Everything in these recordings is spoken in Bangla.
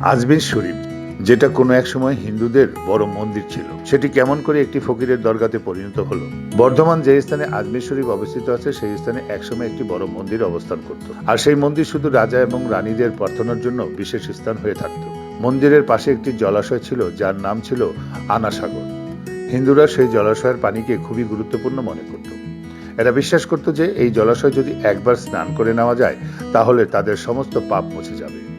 আজমির শরীফ, যেটা কোনো এক সময় হিন্দুদের বড় মন্দির ছিল। সেটি কেমন করে একটি ফকিরের দরগাতে পরিণত হলো? বর্ধমান যে স্থানে আজমির শরীফ অবস্থিত আছে, সেই স্থানে একসময় একটি বড় মন্দির অবস্থান করত। আর সেই মন্দির শুধু রাজা এবং রানীদের প্রার্থনার জন্য বিশেষ স্থান হয়ে থাকত। মন্দিরের পাশে একটি জলাশয় ছিল, যার নাম ছিল আনাসাগর। হিন্দুরা সেই জলাশয়ের পানিকে খুবই গুরুত্বপূর্ণ মনে করত। এরা বিশ্বাস করত যে, এই জলাশয় যদি একবার স্নান করে নেওয়া যায়, তাহলে তাদের সমস্ত পাপ মুছে যাবে।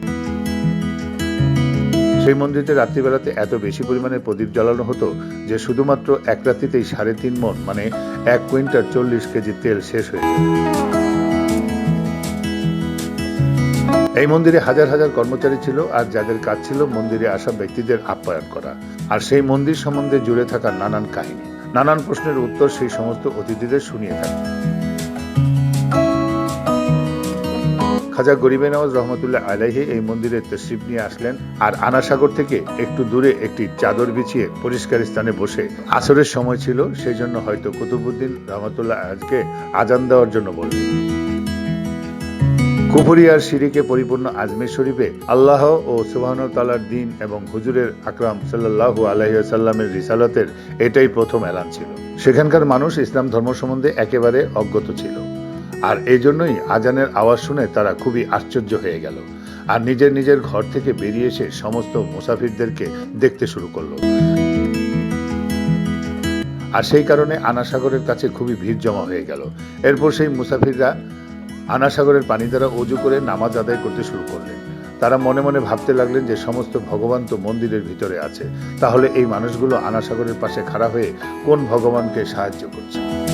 সেই মন্দিরে রাত্রিবেলাতে এত বেশি পরিমাণে প্রদীপ জ্বালানো হতো যে শুধুমাত্র এক রাত্রিতেই সাড়ে তিন মন মানে এক কুইন্টাল চল্লিশ কেজি তেল শেষ হয়ে যেত এই মন্দিরে হাজার হাজার কর্মচারী ছিল আর যাদের কাজ ছিল মন্দিরে আসা ব্যক্তিদের আপ্যায়ন করা। আর সেই মন্দির সম্বন্ধে জুড়ে থাকা নানান কাহিনী। নানান প্রশ্নের উত্তর সেই সমস্ত অতিথিদের শুনিয়ে থাকে খাজা গরিবে নওয়াজ রহমতুল্লাহ আলাইহি এই মন্দিরে তশরিফ নিয়ে আসলেন আর আনাসাগর থেকে একটু দূরে একটি চাদর বিছিয়ে পরিষ্কার স্থানে বসে। আসরের সময় ছিল সেই জন্য হয়তো কুতুবুদ্দিন রহমতুল্লাহ আজকে আজান দেওয়ার জন্য বললেন। কুপুরি আর সিরিকে পরিপূর্ণ আজমের শরীফে আল্লাহ ও সুবাহন তালার দিন এবং হুজুরের আকরাম সাল্লাহু আলহিসাল্লামের রিসালতের এটাই প্রথম এলান ছিল। সেখানকার মানুষ ইসলাম ধর্ম সম্বন্ধে একেবারে অজ্ঞত ছিল। আর এই জন্যই আজানের আওয়াজ শুনে তারা খুবই আশ্চর্য হয়ে গেল আর নিজের নিজের ঘর থেকে বেরিয়ে এসে সমস্ত মুসাফিরদেরকে দেখতে শুরু করল। আর সেই কারণে আনাসাগরের কাছে খুবই ভিড় জমা হয়ে গেল। এরপর সেই মুসাফিররা আনাসাগরের পানি দ্বারা অজু করে নামাজ আদায় করতে শুরু করলেন। তারা মনে মনে ভাবতে লাগলেন যে সমস্ত ভগবান তো মন্দিরের ভিতরে আছে। তাহলে এই মানুষগুলো আনাসাগরের পাশে খাড়া হয়ে কোন ভগবানকে সাহায্য করছে?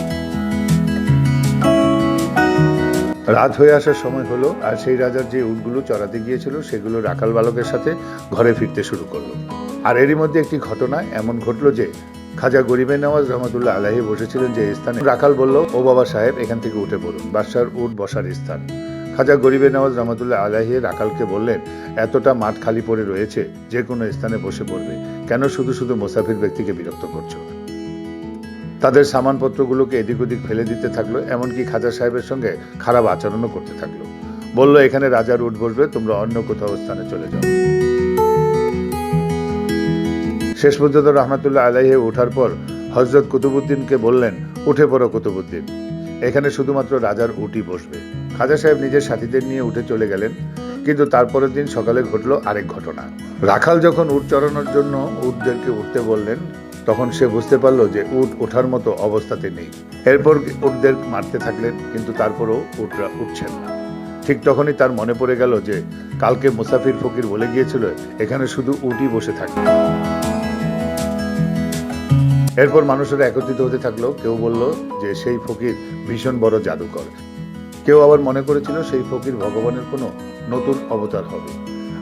রাত হয়ে আসার সময় হলো আর সেই রাজার যে উটগুলো চড়াতে গিয়েছিল সেগুলো রাখাল বালকের সাথে ঘরে ফিরতে শুরু করল। আর এরই মধ্যে একটি ঘটনা এমন ঘটলো যে খাজা গরিবে নওয়াজ রহমতুল্লাহ আলাহি বসেছিলেন যে স্থানে। রাখাল বলল, ও বাবা সাহেব, এখান থেকে উঠে পড়ুন। বাদশার উট বসার স্থান। খাজা গরিবে নওয়াজ রহমতুল্লাহ আলাহি রাখালকে বললেন, এতটা মাঠ খালি পড়ে রয়েছে যে কোনো স্থানে বসে পড়বে। কেন শুধু শুধু মোসাফির ব্যক্তিকে বিরক্ত করছ? তাদের সামানপত্রগুলোকে এদিক ওদিক ফেলে দিতে থাকল, এমনকি খাজা সাহেবের সঙ্গে খারাপ আচরণও করতে থাকল। বলল, এখানে রাজার উঠ বসবে, তোমরা অন্য কোথাও স্থানে চলে যাও। শেষ পর্যন্ত রহমতুল্লাহ আলাইহে ওঠার পর হজরত কুতুবুদ্দিনকে বললেন, উঠে পড়ো কুতুবুদ্দিন। এখানে শুধুমাত্র রাজার উটই বসবে। খাজা সাহেব নিজের সাথীদের নিয়ে উঠে চলে গেলেন, কিন্তু তারপরের দিন সকালে ঘটলো আরেক ঘটনা। রাখাল যখন উট চড়ানোর জন্য উটদেরকে উঠতে বললেন তখন সে বুঝতে পারল যে উট ওঠার মতো অবস্থাতে নেই। এরপর উটদের মারতে থাকলেন, কিন্তু তারপরও উটরা উঠছেন না। ঠিক তখনই তার মনে পড়ে গেল যে কালকে মুসাফির ফকির বলে গিয়েছিল, এখানে শুধু উটই বসে থাকবে এরপর মানুষেরা একত্রিত হতে থাকল। কেউ বলল যে সেই ফকির ভীষণ বড় জাদুকর। কেউ আবার মনে করেছিল সেই ফকির ভগবানের কোনো নতুন অবতার হবে।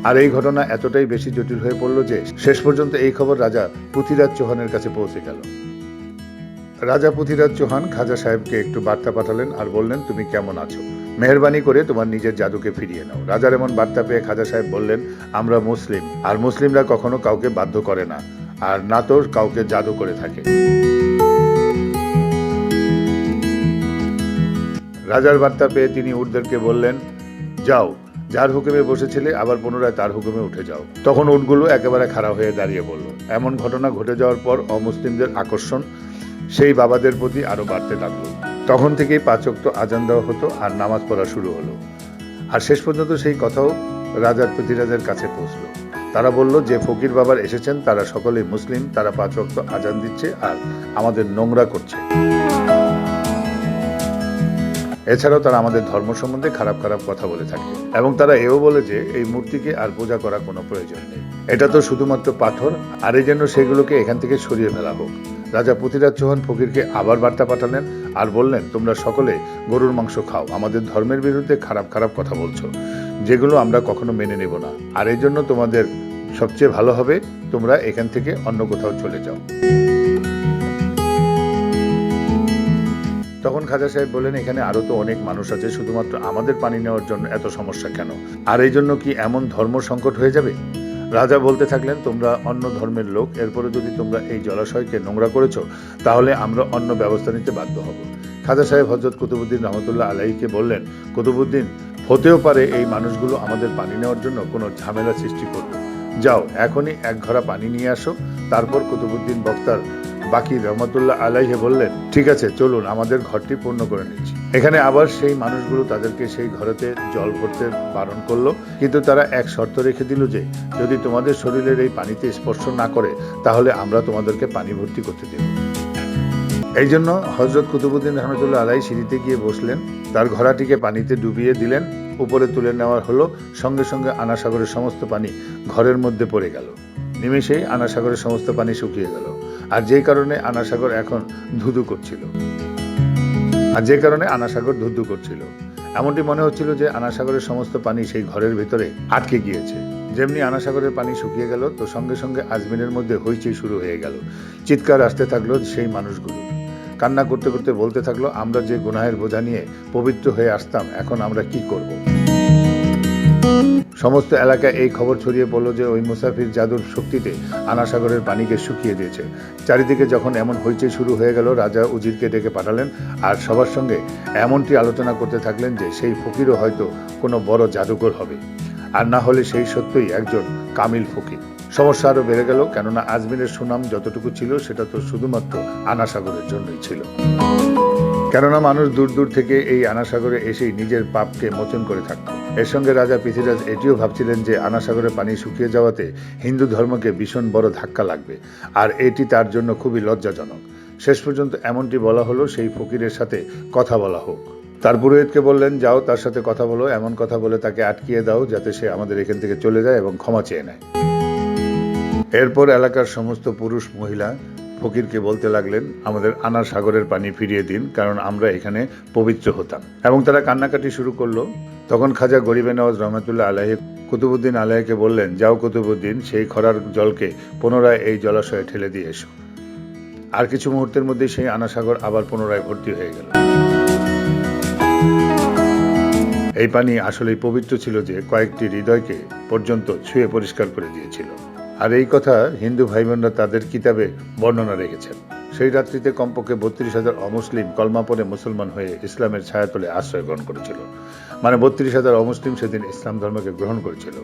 আর এই ঘটনা এতটাই বেশি জটিল হয়ে পড়ল যে শেষ পর্যন্ত এই খবর রাজা পুথিরাজ চৌহানের কাছে পৌঁছে গেল। রাজা পুথিরাজ চৌহান খাজা সাহেবকে একটু বার্তা পাঠালেন আর বললেন, তুমি কেমন আছো? মেহরবানি করে তোমার নিজের জাদুকে ফিরিয়ে নাও। রাজার এমন বার্তা পেয়ে খাজা সাহেব বললেন, আমরা মুসলিম, আর মুসলিমরা কখনো কাউকে বাধ্য করে না, আর না তো কাউকে জাদু করে থাকে। রাজার বার্তা পেয়ে তিনি উর্দেরকে বললেন, যাও যার হুকুমে বসেছিলে, আবার পুনরায় তার হুকুমে উঠে যাও। তখন উটগুলো একেবারে খাড়া হয়ে দাঁড়িয়ে পড়ল এমন ঘটনা ঘটে যাওয়ার পর অমুসলিমদের আকর্ষণ সেই বাবাদের প্রতি আরও বাড়তে লাগল। তখন থেকেই পাচক্ত আজান দেওয়া হতো আর নামাজ পড়া শুরু হলো। আর শেষ পর্যন্ত সেই কথাও রাজার পৃথিরাজের কাছে পৌঁছলো। তারা বলল, যে ফকির বাবার এসেছেন, তারা সকলেই মুসলিম, তারা পাঁচ ওয়াক্ত আজান দিচ্ছে আর আমাদের নোংরা করছে। এছাড়াও তারা আমাদের ধর্ম সম্বন্ধে খারাপ খারাপ কথা বলে থাকে এবং তারা এও বলে যে এই মূর্তিকে আর পূজা করা কোনো প্রয়োজন নেই। এটা তো শুধুমাত্র পাথর, আর এই জন্য সেগুলোকে এখান থেকে সরিয়ে ফেলা হোক। রাজা পৃথিরাজ চৌহান ফকিরকে আবার বার্তা পাঠালেন আর বললেন, তোমরা সকলে গরুর মাংস খাও, আমাদের ধর্মের বিরুদ্ধে খারাপ খারাপ কথা বলছো। যেগুলো আমরা কখনো মেনে নেব না। আর এই জন্য তোমাদের সবচেয়ে ভালো হবে, তোমরা এখান থেকে অন্য কোথাও চলে যাও। তখন খাজা সাহেব বললেন, এখানে আরও তো অনেক মানুষ আছে, শুধুমাত্র আমাদের পানি নেওয়ার জন্য এত সমস্যা কেন? আর এই জন্য কি এমন ধর্ম সংকট হয়ে যাবে? রাজা বলতে থাকলেন, তোমরা অন্য ধর্মের লোক, এরপরে যদি তোমরা এই জলাশয়কে নোংরা করেছ, তাহলে আমরা অন্য ব্যবস্থা নিতে বাধ্য হব। খাজা সাহেব হজরত কুতুবুদ্দিন রহমতুল্লাহ আলাইকে বললেন, কুতুবুদ্দিন, হতেও পারে এই মানুষগুলো আমাদের পানি নেওয়ার জন্য কোনো ঝামেলা সৃষ্টি করবে। যাও, এখনই এক ঘরা পানি নিয়ে আসো। তারপর কুতুবুদ্দিন বক্তার বাকি রহমতুল্লাহ আলাইহে বললেন, ঠিক আছে, চলুন, আমাদের ঘরটি পূর্ণ করে নিচ্ছি। এখানে আবার সেই মানুষগুলো তাদেরকে সেই ঘরেতে জল ভরতে বারণ করল, কিন্তু তারা এক শর্ত রেখে দিল যে, যদি তোমাদের শরীরের এই পানিতে স্পর্শ না করে, তাহলে আমরা তোমাদেরকে পানি ভর্তি করতে দেব। এই জন্য হজরত কুতুবুদ্দিন রহমতুল্লাহ আলাই সিঁড়িতে গিয়ে বসলেন, তার ঘোড়াটিকে পানিতে ডুবিয়ে দিলেন, উপরে তুলে নেওয়ার হলো, সঙ্গে সঙ্গে আনাসাগরের সমস্ত পানি ঘরের মধ্যে পড়ে গেল। নিমেষেই আনাসাগরের সমস্ত পানি শুকিয়ে গেল। আর যেই কারণে আনাসাগর এখন ধুধু করছিল। আর যে কারণে আনাসাগর ধুধু করছিল। এমনটি মনে হচ্ছিল যে আনাসাগরের সমস্ত পানি সেই ঘরের ভিতরে আটকে গিয়েছে। যেমনি আনাসাগরের পানি শুকিয়ে গেল, তো সঙ্গে সঙ্গে আজমিনের মধ্যে হইচই শুরু হয়ে গেল। চিৎকার আসতে থাকল সেই মানুষগুলো। কান্না করতে করতে বলতে থাকল, আমরা যে গুনাহের বোঝা নিয়ে পবিত্র হয়ে আসতাম, এখন আমরা কি করব? সমস্ত এলাকায় এই খবর ছড়িয়ে পড়ল যে ওই মুসাফির জাদুর শক্তিতে আনাসাগরের পানিকে শুকিয়ে দিয়েছে। চারিদিকে যখন এমন হইচই শুরু হয়ে গেল, রাজা উজিরকে ডেকে পাঠালেন আর সবার সঙ্গে এমনটি আলোচনা করতে থাকলেন যে সেই ফকিরও হয়তো কোনো বড় জাদুকর হবে। আর না হলে সেই সত্যই একজন কামিল ফকির। সমস্যা আরও বেড়ে গেল, কেননা আজমিরের সুনাম যতটুকু ছিল, সেটা তো শুধুমাত্র আনাসাগরের জন্যই ছিল। কেননা মানুষ দূর দূর থেকে এই আনাসাগরে এসেই নিজের পাপকে মোচন করে থাকত। এর সঙ্গে রাজা পৃথিরাজ এটিও ভাবছিলেন যে আনাসাগরে পানি শুকিয়ে যাওয়াতে হিন্দু ধর্মকে ভীষণ বড় ধাক্কা লাগবে, আর এটি তার জন্য খুবই লজ্জাজনক। শেষ পর্যন্ত এমনটি বলা হলো, সেই ফকিরের সাথে কথা বলা হোক। তার পুরোহিতকে বললেন, যাও তার সাথে কথা বলো, এমন কথা বলে তাকে আটকিয়ে দাও যাতে সে আমাদের এখান থেকে চলে যায় এবং ক্ষমা চেয়ে নেয়। এরপর এলাকার সমস্ত পুরুষ মহিলা ফকিরকে বলতে লাগলেন, আমাদের আনার সাগরের পানি ফিরিয়ে দিন, কারণ আমরা এখানে পবিত্র হতাম। এবং তারা কান্নাকাটি শুরু করল। তখন খাজা গরিবে নওয়াজ রহমতুল্লাহ আলাহি কুতুবুদ্দিন আলাহিকে বললেন, যাও কুতুবুদ্দিন, সেই খরার জলকে পুনরায় এই জলাশয়ে ঠেলে দিয়ে এসো। আর কিছু মুহূর্তের মধ্যেই সেই আনাসাগর আবার পুনরায় ভর্তি হয়ে গেল। এই পানি আসলেই পবিত্র ছিল যে কয়েকটি হৃদয়কে পর্যন্ত ছুঁয়ে পরিষ্কার করে দিয়েছিল। আর এই কথা হিন্দু ভাই বোনরা তাদের কিতাবে বর্ণনা রেখেছেন। সেই রাত্রিতে কমপক্ষে বত্রিশ হাজার অমুসলিম কলমা পরে মুসলমান হয়ে ইসলামের ছায়াতলে আশ্রয় গ্রহণ করেছিল। মানে বত্রিশ হাজার অমুসলিম সেদিন ইসলাম ধর্মকে গ্রহণ করেছিল।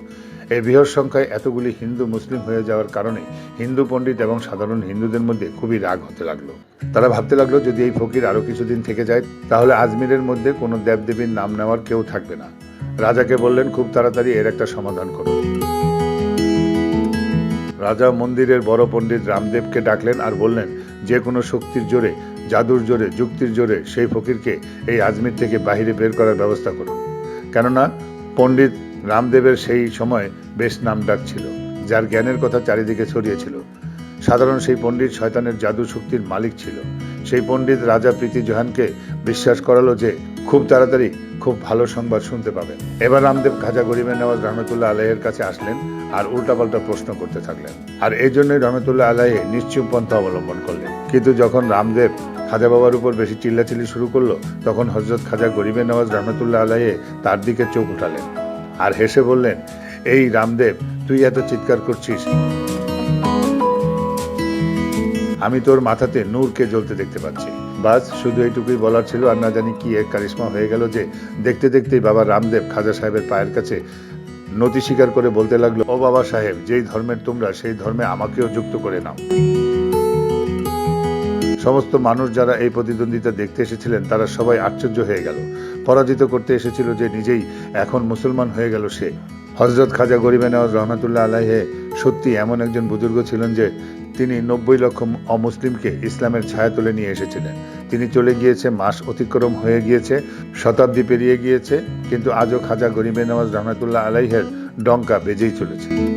এই বৃহৎ সংখ্যায় এতগুলি হিন্দু মুসলিম হয়ে যাওয়ার কারণে হিন্দু পণ্ডিত এবং সাধারণ হিন্দুদের মধ্যে খুবই রাগ হতে লাগল। তারা ভাবতে লাগল, যদি এই ফকির আরও কিছুদিন থেকে যায়, তাহলে আজমিরের মধ্যে কোনো দেবদেবীর নাম নেওয়ার কেউ থাকবে না। রাজাকে বললেন, খুব তাড়াতাড়ি এর একটা সমাধান করুন রাজা মন্দিরের বড় পণ্ডিত রামদেবকে ডাকলেন আর বললেন, যে কোনো শক্তির জোরে, জাদুর জোরে, যুক্তির জোরে সেই ফকিরকে এই আজমির থেকে বাহিরে বের করার ব্যবস্থা করুন কেননা পণ্ডিত রামদেবের সেই সময় বেশ নাম ডাকছিল যার জ্ঞানের কথা চারিদিকে ছড়িয়েছিল সাধারণ সেই পণ্ডিত শয়তানের জাদু শক্তির মালিক ছিল। সেই পণ্ডিত রাজা প্রীতি জোহানকে বিশ্বাস করালো যে খুব তাড়াতাড়ি খুব ভালো সংবাদ শুনতে পাবেন। এবার রামদেব খাজা গরিবে নেওয়াজ রহমতুল্লাহ আলাহের কাছে আসলেন আর উল্টাপাল্টা প্রশ্ন করতে থাকলেন। আর এই জন্যই রহমতুল্লাহ আলাহে নিশ্চুপ পন্থা অবলম্বন করলেন। কিন্তু যখন রামদেব খাজা বাবার উপর বেশি চিল্লাচিল্লি শুরু করল, তখন হজরত খাজা গরিবে নওয়াজ রহমতুল্লাহ আলাহে তার দিকে চোখ উঠালেন আর হেসে বললেন, এই রামদেব, তুই এত চিৎকার করছিস। আমি তোর মাথাতে নূরকে জ্বলতে দেখতে পাচ্ছি। বাস শুধু এইটুকুই বলার ছিল আর না জানি কি এক কারিশ্মা হয়ে গেল যে দেখতে দেখতেই বাবা রামদেব খাজা সাহেবের পায়ের কাছে নতি স্বীকার করে বলতে লাগল, ও বাবা সাহেব, যেই ধর্মের তোমরা, সেই ধর্মে আমাকেও যুক্ত করে নাও। সমস্ত মানুষ যারা এই প্রতিদ্বন্দ্বিতা দেখতে এসেছিলেন, তারা সবাই আশ্চর্য হয়ে গেল। পরাজিত করতে এসেছিল যে নিজেই এখন মুসলমান হয়ে গেল সে। হজরত খাজা গরিবে নওয়াজ রহমতুল্লাহ আলাহে সত্যি এমন একজন বুজুর্গ ছিলেন যে তিনি নব্বই লক্ষ অমুসলিমকে ইসলামের ছায়া তুলে নিয়ে এসেছিলেন। তিনি চলে গিয়েছে, মাস অতিক্রম হয়ে গিয়েছে, শতাব্দী পেরিয়ে গিয়েছে, কিন্তু আজও খাজা গরিবে নওয়াজ রহমতুল্লাহ আলাইহের ডঙ্কা বেজেই চলেছে।